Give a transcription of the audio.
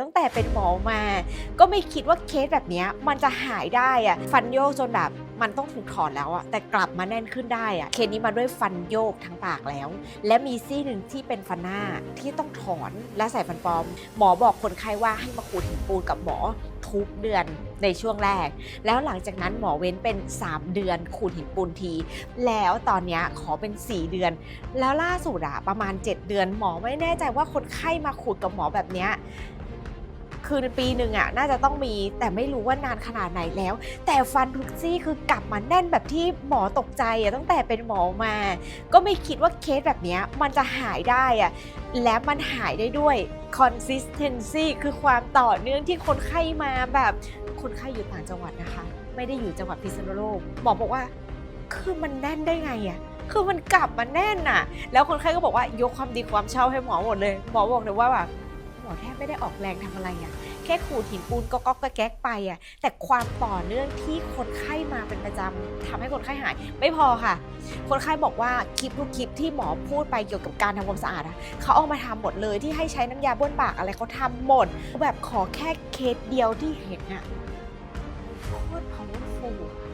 ตั้งแต่เป็นหมอมา ก็ไม่คิดว่าเคสแบบนี้มันจะหายได้อะฟันโยกจนแบบมันต้องถูกถอนแล้วอะแต่กลับมาแน่นขึ้นได้อะเคสนี้มาด้วยฟันโยกทั้งปากแล้ว และมีซี่หนึ่งที่เป็นฟันหน้าที่ต้องถอนและใส่ฟันปลอม หมอบอกคนไข้ว่าให้มาขูดหินปูนกับหมอทุกเดือนในช่วงแรก แล้วหลังจากนั้นหมอเว้นเป็น 3 เดือนขูดหินปูนที แล้วตอนนี้ขอเป็น 4 เดือน แล้วล่าสุดอะประมาณ 7 เดือนหมอไม่แน่ใจว่าคนไข้มาขูดกับหมอแบบเนี้ย คือปีหนึ่งอะน่าจะต้องมีแต่ไม่รู้ว่านานขนาดไหนแล้ว แต่ฟันทุกซี่คือกลับมาแน่นแบบที่หมอตกใจอะตั้งแต่เป็นหมอมา ก็ไม่คิดว่าเคสแบบนี้มันจะหายได้อะและมันหายได้ด้วย consistency คือความต่อเนื่องที่คนไข้มาแบบคนไข้อยู่ต่างจังหวัดนะคะ ไม่ได้อยู่จังหวัดพิษณุโลกหมอบอกว่า คือมันแน่นได้ไงอะคือมันกลับมาแน่นน่ะแล้วคนไข้ก็บอกว่ายกความดีความเชอบให้หมอหมดเลย หมอบอกเลยว่าแบบ หมอแทบไม่ได้ออกแรงทำอะไรอะแค่ขูดหินปูนก็ก๊อกก็แก๊กไปอะแต่ความต่อเนื่องที่คนไข้มาเป็นประจำทำให้คนไข้หาย ไม่พอค่ะ คนไข้บอกว่าคลิปทุกคลิปที่หมอพูดไปเกี่ยวกับการทำความสะอาดอะเขาเอามาทำหมดเลยที่ให้ใช้น้ำยาบ้วนปากอะไรเขาทำหมด แบบขอแค่เคสเดียวที่เห็นอะโคตร powerful อะ